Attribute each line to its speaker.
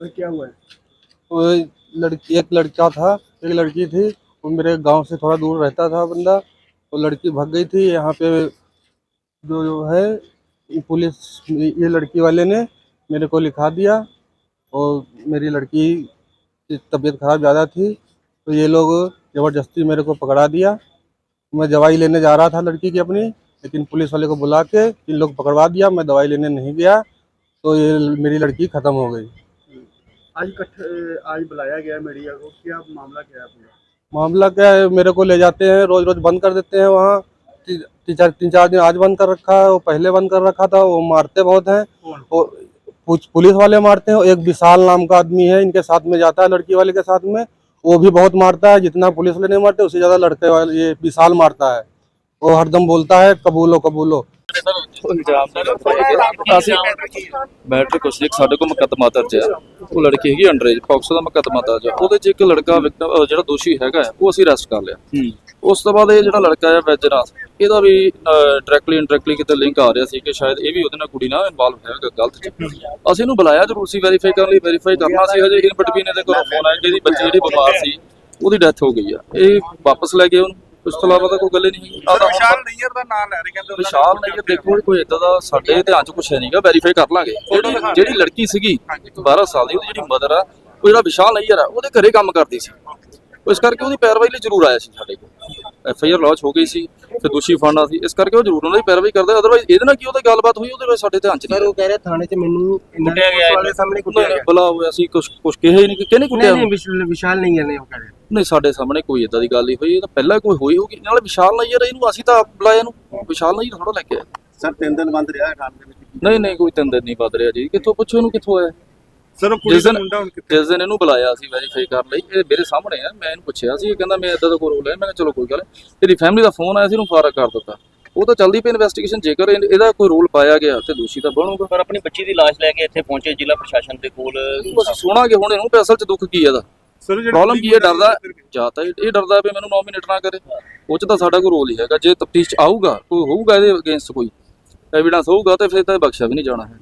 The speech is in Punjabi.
Speaker 1: तो क्या हुआ? है
Speaker 2: लड़की, एक लड़का था, एक लड़की थी, वो मेरे गाँव से थोड़ा दूर रहता था बंदा, वो लड़की भाग गई थी, यहाँ पे जो जो है पुलिस, ये लड़की वाले ने मेरे को लिखा दिया, और मेरी लड़की की तबीयत खराब ज़्यादा थी तो ये लोग ज़बरदस्ती मेरे को पकड़ा दिया। मैं दवाई लेने जा रहा था लड़की की अपनी, लेकिन पुलिस वाले को बुला के इन लोग पकड़वा दिया, मैं दवाई लेने नहीं गया तो ये मेरी लड़की ख़त्म हो गई।
Speaker 1: आज आज बुलाया गया मीडिया को क्या मामला क्या है पूरा
Speaker 2: मामला क्या है? मेरे को ले जाते हैं रोज रोज बंद कर देते हैं वहाँ। तीन चार तीन चार दिन आज बंद कर रखा है वो पहले बंद कर रखा था वो मारते बहुत हैं। कुछ पुलिस वाले मारते हैं एक विशाल नाम का आदमी है इनके साथ में जाता है लड़की वाले के साथ में। वो भी बहुत मारता है जितना पुलिस वाले नहीं मारते उससे ज़्यादा लड़के वाले ये विशाल मारता है। वो हरदम बोलता है कबूलो कबूलो।
Speaker 3: ਅਸੀਂ ਮੈਟਰ ਕੁਛ ਨਹੀਂ ਸਾਡੇ ਕੋਲ ਮੁਕੱਦਮਾ ਦਰਜ ਹੈ ਉਹ ਲੜਕੀ ਹੈਗੀ ਅੰਡਰੇਜ ਪੌਕਸੋ ਦਾ ਮੁਕੱਦਮਾ ਦਰਜ ਹੈ ਉਹਦੇ 'ਚ ਇੱਕ ਲੜਕਾ ਅਹ ਜਿਹੜਾ ਦੋਸ਼ੀ ਹੈਗਾ ਉਹ ਅਸੀਂ ਅਰੈਸਟ ਕਰ ਲਿਆ। ਉਸ ਤੋਂ ਬਾਅਦ ਇਹ ਜਿਹੜਾ ਲੜਕਾ ਹੈ ਵੈਜਰਾਸ ਇਹਦਾ ਵੀ ਡਾਇਰੈਕਟਲੀ ਇਨਡਾਇਰੈਕਟਲੀ ਕਿਤੇ ਲਿੰਕ ਆ ਰਿਹਾ ਸੀ ਕਿ ਸ਼ਾਇਦ ਇਹ ਵੀ ਉਹਦੇ ਨਾਲ ਕੁੜੀ ਨਾਲ ਇਨਵੋਲਵ ਹੈਗਾ ਗਲਤ 'ਚ ਅਸੀਂ ਇਹਨੂੰ ਬੁਲਾਇਆ ਜ਼ਰੂਰ ਸੀ ਵੈਰੀਫਾਈ ਕਰਨ ਲਈ ਵੈਰੀਫਾਈ ਕਰਨਾ ਸੀ। ਹਜੇ ਇਨ ਬਿਟਵੀਨ ਇਹਦੇ ਕੋਲ ਫੋਨ ਆਇਆ ਜਿਹਦੀ ਬੱਚੀ ਜਿਹੜੀ ਬਿਮਾਰ ਸੀ ਉਹਦੀ ਡੈਥ ਹੋ ਗਈ ਆ। ਇਹ ਵਾਪਸ ਲੈ ਗਏ ਉਹਨੂੰ। ਉਸ ਤੋਂ ਇਲਾਵਾ ਤਾਂ ਕੋਈ ਗੱਲ ਹੀ ਨਹੀਂ ਆਹ ਤਾਂ ਹੁਣ
Speaker 1: ਵਿਸ਼ਾਲ ਨਈਅਰ ਦਾ ਨਾਮ ਲੈ ਰਹੇ ਕਹਿੰਦੇ ਉਹਨਾਂ ਨੇ
Speaker 3: ਵਿਸ਼ਾਲ ਨਹੀਂ ਦੇਖੋ ਕੋਈ ਇਦਾਂ ਦਾ ਸਾਡੇ ਧਿਆਨ ਚ ਕੁਛ ਹੈ ਨਹੀਂਗਾ ਵੈਰੀਫਾਈ ਕਰ ਲਾਂਗੇ। ਜਿਹੜੀ ਜਿਹੜੀ ਲੜਕੀ ਸੀਗੀ 12 ਸਾਲ ਦੀ ਉਹਦੀ ਜਿਹੜੀ ਮਦਰ ਆ ਉਹ ਜਿਹੜਾ ਵਿਸ਼ਾਲ ਨਹੀਂ ਆ ਉਹਦੇ ਘਰੇ ਕੰਮ ਕਰਦੀ ਸੀ। ਇਸ ਕਰਕੇ ਉਹਦੀ ਪੈਰਵਾਈ ਲਈ ਜ਼ਰੂਰ ਆਇਆ ਸੀ ਸਾਡੇ ਕੋਲ। ਐਫ ਆਈ ਆਰ ਲਾਂਚ ਹੋ ਗਈ ਸੀ ਫਿਰ ਦੋਸ਼ੀ ਫੜਨਾ ਸੀ। ਇਸ ਕਰਕੇ ਉਹ ਜ਼ਰੂਰ ਉਹਨਾਂ ਦੀ ਪੈਰਵਾਈ ਕਰਦਾ ਅਦਰਵਾਈਜ਼ ਇਹਦੇ ਨਾਲ ਕੀ ਉਹਦੀ ਗੱਲਬਾਤ ਹੋਈ ਉਹਦੇ ਵਿੱਚ ਸਾਡੇ ਧਿਆਨ ਚ ਨਹੀਂ
Speaker 4: ਪਰ ਉਹ ਕਹਿ ਰਿਹਾ ਥਾਣੇ 'ਚ ਮੈਨੂੰ ਕੁੱਟਿਆ ਗਿਆ ਵਾਲੇ ਸਾਹਮਣੇ ਕੁੱਟਿਆ ਗਿਆ।
Speaker 3: ਬਲਾ ਹੋਇਆ ਸੀ ਕੁਛ ਕੁਛ ਕਿਹਾ ਹੀ ਨਹੀਂ ਕਿ ਕਿਹਨੇ ਕੁੱਟਿਆ
Speaker 4: ਨਹੀਂ ਨਹੀਂ ਵਿਸ਼ਾਲ ਵਿਸ਼ਾਲ ਨਹੀਂ ਹੈ ਨੇ ਉਹ ਕਹਿ ਰਿਹਾ।
Speaker 3: ਨਹੀਂ ਸਾਡੇ ਸਾਹਮਣੇ ਕੋਈ ਇਦਾਂ ਦੀ ਗੱਲ ਨਹੀਂ ਹੋਈ ਇਹ ਤਾਂ ਪਹਿਲਾਂ ਕੋਈ ਹੋਈ ਹੋਗੀ ਨਾਲੇ ਵਿਸ਼ਾਲ ਨਹੀਂ ਯਾਰ ਇਹਨੂੰ ਅਸੀਂ ਤਾਂ ਬੁਲਾਇਆ ਇਹਨੂੰ। ਵਿਸ਼ਾਲ ਨਹੀਂ ਥੋੜਾ ਲੈ ਕੇ ਆਏ
Speaker 1: ਸਰ ਤਿੰਨ ਦਿਨ ਬੰਦ ਰਿਹਾ ਖਾਨ ਦੇ ਵਿੱਚ
Speaker 3: ਨਹੀਂ ਨਹੀਂ ਕੋਈ ਤੰਦਰ ਨਹੀਂ ਵੱਧ ਰਿਹਾ ਜੀ। ਕਿੱਥੋਂ ਪੁੱਛੋ ਇਹਨੂੰ ਕਿੱਥੋਂ ਆਇਆ?
Speaker 1: ਸਰ ਉਹ
Speaker 3: ਦਿਨ
Speaker 1: ਮੁੰਡਾ ਹੁਣ
Speaker 3: ਜਿਸ ਦਿਨ ਇਹਨੂੰ ਬੁਲਾਇਆ ਸੀ ਵੈਰੀਫਾਈ ਕਰਨ ਲਈ ਇਹ ਮੇਰੇ ਸਾਹਮਣੇ ਆ ਮੈਂ ਇਹਨੂੰ ਪੁੱਛਿਆ ਸੀ ਇਹ ਕਹਿੰਦਾ ਮੈਂ ਇਦਾਂ ਦਾ ਕੋਈ ਰੋਲ ਹੈ। ਮੈਂ ਕਿਹਾ ਚਲੋ ਕੋਈ ਗੱਲ ਇਹਦੀ ਫੈਮਿਲੀ ਦਾ ਫੋਨ ਆਇਆ ਸੀ ਇਹਨੂੰ ਫਾਰਗ ਕਰ ਦਿੱਤਾ। ਉਹ ਤਾਂ ਚੱਲਦੀ ਪਈ ਇਨਵੈਸਟੀਗੇਸ਼ਨ ਜੇਕਰ ਇਹ- ਇਹਦਾ ਕੋਈ ਰੋਲ ਪਾਇਆ ਗਿਆ ਤੇ ਦੋਸ਼ੀ ਤਾਂ ਬਣੂਗਾ।
Speaker 5: ਪਰ ਆਪਣੀ ਬੱਚੀ ਦੀ ਲਾਸ਼ ਲੈ ਕੇ ਇੱਥੇ ਪਹੁੰਚੇ ਜ਼ਿਲ੍ਹਾ ਪ੍ਰਸ਼ਾਸਨ ਦੇ ਕੋਲ।
Speaker 3: ਅਸੀਂ ਸੁਣਾਂਗੇ ਹੁਣ ਇਹਨੂੰ ਵੀ ਅਸਲ 'ਚ ਦੁੱਖ ਕੀ ਹੈ ਪ੍ਰੋਬਲਮ ਕੀ ਹੈ ਡਰਦਾ ਜਾਂ ਤਾਂ ਇਹ ਡਰਦਾ ਵੀ ਮੈਨੂੰ ਨੋਮੀਨੇਟ ਨਾ ਕਰੇ। ਉਹ 'ਚ ਤਾਂ ਸਾਡਾ ਕੋਈ ਰੋਲ ਹੀ ਹੈਗਾ। ਜੇ ਤਫਤੀਸ਼ ਆਊਗਾ ਕੋਈ ਹੋਊਗਾ ਇਹਦੇ ਅਗੇਂਸਟ ਕੋਈ। ਐਵੀਡੈਂਸ ਹੋਊਗਾ ਤੇ ਫਿਰ ਤਾਂ ਬਖਸ਼ਿਆ ਵੀ ਨਹੀਂ ਜਾਣਾ। ਹੈ